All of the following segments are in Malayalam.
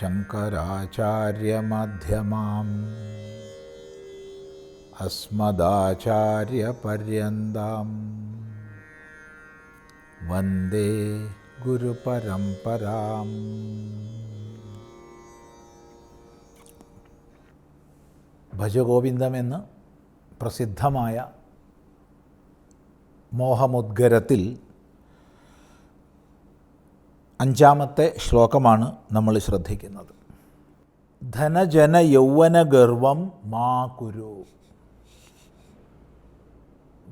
ശങ്കരാചാര്യമധ്യമാം. അസ്മദാചാര്യപര്യന്താം. വന്ദേ ഗുരുപരംപരാം ഭജഗോവിന്ദമെന്ന് പ്രസിദ്ധമായ മോഹമുദ്ഗരത്തിൽ അഞ്ചാമത്തെ ശ്ലോകമാണ് നമ്മൾ ശ്രദ്ധിക്കുന്നത്. ധനജന യൗവന ഗർവം മാ കുരു.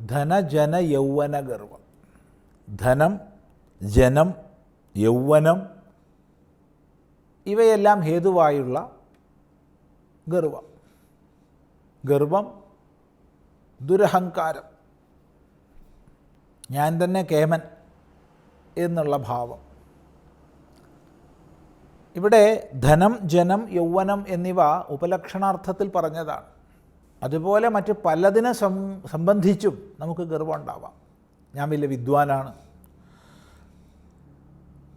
ധനജന യൗവന ഗർവം. ധനം ജനം യൗവനം ഇവയെല്ലാം ഹേതുവായുള്ള ഗർവം. ഗർവം ദുരഹങ്കാരം. ഞാൻ തന്നെ കേമൻ എന്നുള്ള ഭാവം. ഇവിടെ ധനം ജനം യൗവനം എന്നിവ ഉപലക്ഷണാർത്ഥത്തിൽ പറഞ്ഞതാണ്. അതുപോലെ മറ്റ് പലതിനെ സം സംബന്ധിച്ചും നമുക്ക് ഗർവമുണ്ടാവാം ഞാൻ വലിയ വിദ്വാനാണ്.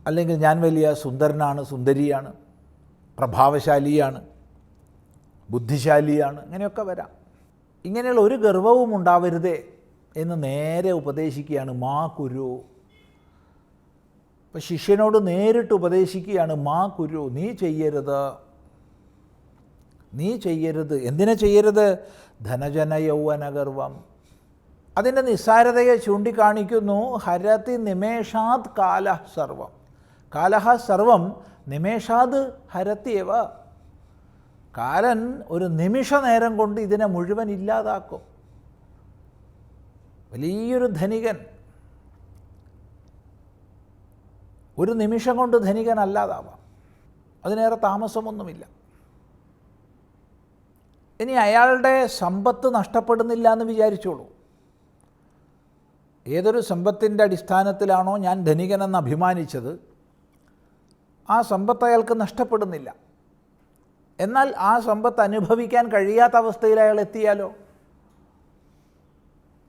അല്ലെങ്കിൽ ഞാൻ വലിയ സുന്ദരനാണ് സുന്ദരിയാണ് പ്രഭാവശാലിയാണ് ബുദ്ധിശാലിയാണ് ഇങ്ങനെയൊക്കെ വരാം. ഇങ്ങനെയുള്ള ഒരു ഗർവവും ഉണ്ടാവരുതേ എന്ന് നേരെ ഉപദേശിക്കുകയാണ് മാ കുരു. അപ്പം ശിഷ്യനോട് നേരിട്ട് ഉപദേശിക്കുകയാണ് മാ കുരു നീ ചെയ്യരുത്. നീ ചെയ്യരുത്. എന്തിനെ ചെയ്യരുത്? ധനജന യൗവനഗർവം അതിന്റെ നിസ്സാരതയെ ചൂണ്ടിക്കാണിക്കുന്നു ഹരതി നിമേഷാത് കാല സർവം. കാലഹ സർവം നിമേഷാത് ഹരത്തിയവ കാലൻ ഒരു നിമിഷ നേരം കൊണ്ട് ഇതിനെ മുഴുവൻ ഇല്ലാതാക്കും. വലിയൊരു ധനികൻ. ഒരു നിമിഷം കൊണ്ട് ധനികനല്ലാതാവാം. അതിനേറെ താമസമൊന്നുമില്ല. ഇനി അയാളുടെ സമ്പത്ത് നഷ്ടപ്പെടുന്നില്ല എന്ന് വിചാരിച്ചോളൂ. ഏതൊരു സമ്പത്തിന്റെ അടിസ്ഥാനത്തിലാണോ ഞാൻ ധനികനെന്ന് അഭിമാനിച്ചത് ആ സമ്പത്ത് അയാൾക്ക് നഷ്ടപ്പെടുന്നില്ല. എന്നാൽ ആ സമ്പത്ത് അനുഭവിക്കാൻ കഴിയാത്ത അവസ്ഥയിൽ അയാൾ എത്തിയാലോ?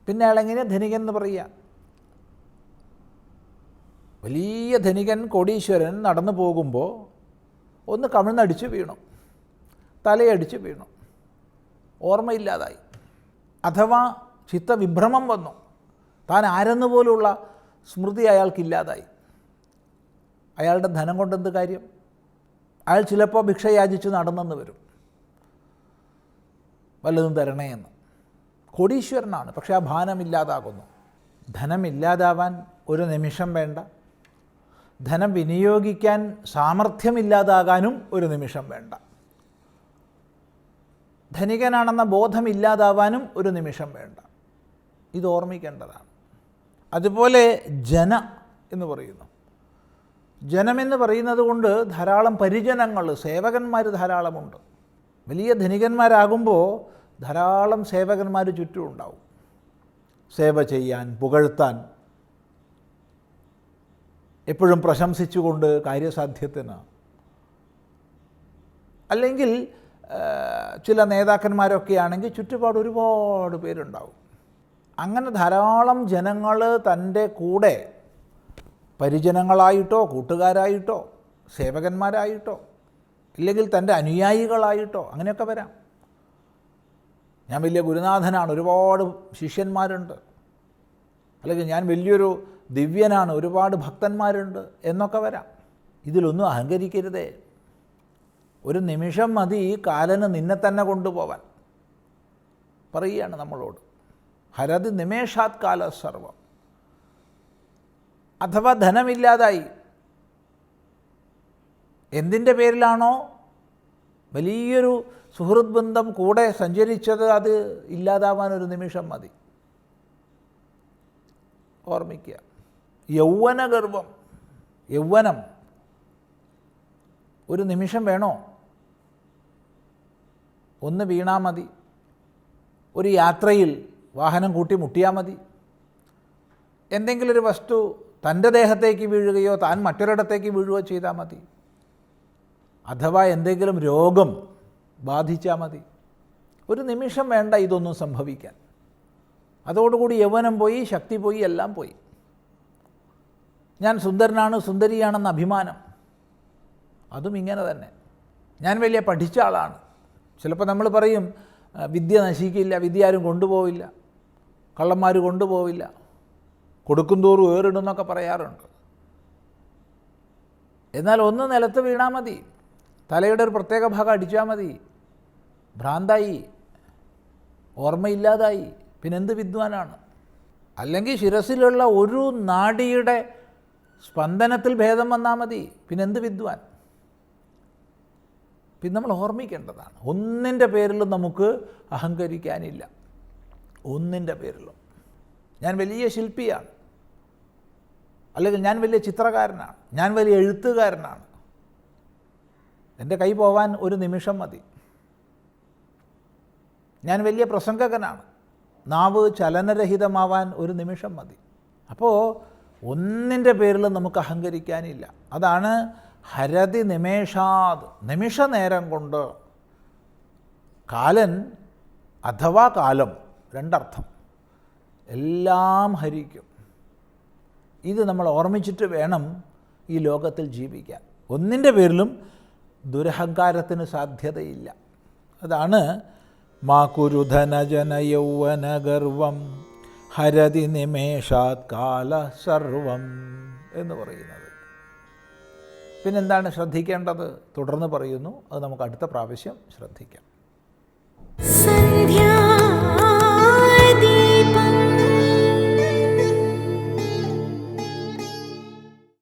പിന്നെ അയാളെങ്ങനെ ധനികൻ എന്ന് പറയുക? വലിയ ധനികൻ കോടീശ്വരൻ നടന്നു പോകുമ്പോൾ ഒന്ന് കമിഴ്ന്നടിച്ച് വീണു. തലയടിച്ച് വീണു. ഓർമ്മയില്ലാതായി. അഥവാ ചിത്തവിഭ്രമം വന്നു. താൻ ആരെന്ന് പോലുള്ള സ്മൃതി അയാൾക്കില്ലാതായി. അയാളുടെ ധനം കൊണ്ടെന്ത് കാര്യം? അയാൾ ചിലപ്പോൾ ഭിക്ഷ യാചിച്ച് നടന്നെന്ന് വരും. വല്ലതും തരണേ എന്ന്. കോടീശ്വരനാണ് പക്ഷേ ആ ഭാനമില്ലാതാകുന്നു. ധനമില്ലാതാവാൻ ഒരു നിമിഷം വേണ്ട. ധനം വിനിയോഗിക്കാൻ സാമർഥ്യമില്ലാതാകാനും ഒരു നിമിഷം വേണ്ട. ധനികനാണെന്ന ബോധമില്ലാതാവാനും ഒരു നിമിഷം വേണ്ട. ഇത് ഓർമ്മിക്കേണ്ടതാണ്. അതുപോലെ ജന എന്ന് പറയുന്നു. ജനമെന്ന് പറയുന്നത് കൊണ്ട് ധാരാളം പരിജനങ്ങൾ സേവകന്മാർ ധാരാളമുണ്ട്. വലിയ ധനികന്മാരാകുമ്പോൾ ധാരാളം സേവകന്മാർ ചുറ്റും ഉണ്ടാവും സേവ ചെയ്യാൻ പുകഴ്ത്താൻ എപ്പോഴും പ്രശംസിച്ചുകൊണ്ട് കാര്യസാധ്യത്തിന്. അല്ലെങ്കിൽ ചില നേതാക്കന്മാരൊക്കെ ആണെങ്കിൽ ചുറ്റുപാട് ഒരുപാട് പേരുണ്ടാവും. അങ്ങനെ ധാരാളം ജനങ്ങൾ തന്റെ കൂടെ പരിജനങ്ങളായിട്ടോ കൂട്ടുകാരായിട്ടോ സേവകന്മാരായിട്ടോ ഇല്ലെങ്കിൽ തന്റെ അനുയായികളായിട്ടോ അങ്ങനെയൊക്കെ വരാം. ഞാൻ വലിയ ഗുരുനാഥനാണ് ഒരുപാട് ശിഷ്യന്മാരുണ്ട്. അല്ലെങ്കിൽ ഞാൻ വലിയൊരു ദിവ്യനാണ് ഒരുപാട് ഭക്തന്മാരുണ്ട് എന്നൊക്കെ വരാം. ഇതിലൊന്നും അഹങ്കരിക്കരുതേ. ഒരു നിമിഷം മതി കാലന് നിന്നെ തന്നെ കൊണ്ടുപോവാൻ. പറയുകയാണ് നമ്മളോട്. ഹരത് നിമേഷാത് കാല സർവം. അഥവാ ധനമില്ലാതായി. എന്തിന്റെ പേരിലാണോ? വലിയൊരു സുഹൃത് ബന്ധം കൂടെ സഞ്ചരിച്ചത് അത് ഇല്ലാതാവാൻ ഒരു നിമിഷം മതി. ഓർമ്മിക്കുക. യൗവനഗർവം യൗവനം. ഒരു നിമിഷം വേണോ? ഒന്ന് വീണാൽ മതി. ഒരു യാത്രയിൽ വാഹനം കൂട്ടി മുട്ടിയാൽ മതി. എന്തെങ്കിലും ഒരു വസ്തു തന്റെ ദേഹത്തേക്ക് വീഴുകയോ താൻ മറ്റൊരിടത്തേക്ക് വീഴുകയോ ചെയ്താൽ മതി. അഥവാ എന്തെങ്കിലും രോഗം ബാധിച്ചാൽ മതി. ഒരു നിമിഷം വേണ്ട ഇതൊന്നും സംഭവിക്കാൻ. അതോടുകൂടി യൗവനം പോയി ശക്തി പോയി എല്ലാം പോയി. ഞാൻ സുന്ദരനാണ് സുന്ദരിയാണെന്ന അഭിമാനം. അതും ഇങ്ങനെ തന്നെ. ഞാൻ വലിയ പഠിച്ച ആളാണ്. ചിലപ്പോൾ നമ്മൾ പറയും വിദ്യ നശിക്കില്ല വിദ്യ ആരും കൊണ്ടുപോവില്ല. കള്ളന്മാർ കൊണ്ടുപോവില്ല. കൊടുക്കും തോറും ഏറിടുന്നൊക്കെ പറയാറുണ്ട്. എന്നാൽ ഒന്ന് നിലത്ത് വീണാൽ മതി. തലയുടെ ഒരു പ്രത്യേക ഭാഗം അടിച്ചാൽ മതി. ഭ്രാന്തായി. ഓർമ്മയില്ലാതായി. പിന്നെന്ത് വിദ്വാനാണ്? അല്ലെങ്കിൽ ശിരസിലുള്ള ഒരു നാഡിയുടെ സ്പന്ദനത്തിൽ ഭേദം വന്നാൽ മതി. പിന്നെന്ത് വിദ്വാൻ? പിന്നെ നമ്മൾ ഓർമ്മിക്കേണ്ടതാണ്. ഒന്നിന്റെ പേരിലും നമുക്ക് അഹങ്കരിക്കാനില്ല. ഒന്നിന്റെ പേരിലും. ഞാൻ വലിയ ശില്പിയാണ്. അല്ലെങ്കിൽ ഞാൻ വലിയ ചിത്രകാരനാണ്. ഞാൻ വലിയ എഴുത്തുകാരനാണ്. എന്റെ കൈ പോവാൻ ഒരു നിമിഷം മതി. ഞാൻ വലിയ പ്രസംഗകനാണ്. നാവ് ചലനരഹിതമാവാൻ ഒരു നിമിഷം മതി. അപ്പോൾ ഒന്നിന്റെ പേരിൽ നമുക്ക് അഹങ്കരിക്കാനില്ല. അതാണ് ഹരതി നിമേഷാത് നിമിഷ നേരം കൊണ്ട് കാലൻ അഥവാ കാലം രണ്ടർത്ഥം. എല്ലാം ഹരിക്കും. ഇത് നമ്മൾ ഓർമ്മിച്ചിട്ട് വേണം ഈ ലോകത്തിൽ ജീവിക്കാൻ. ഒന്നിന്റെ പേരിലും ദുരഹങ്കാരത്തിന് സാധ്യതയില്ല. അതാണ് മാ യൗവന യൗവനഗർവം ഹരതി നിമേഷാത് കാല സർവം എന്ന് പറയുന്നത്. പിന്നെന്താണ് ശ്രദ്ധിക്കേണ്ടത്? തുടർന്ന് പറയുന്നു. അത് നമുക്ക് അടുത്ത പ്രാവശ്യം ശ്രദ്ധിക്കാം.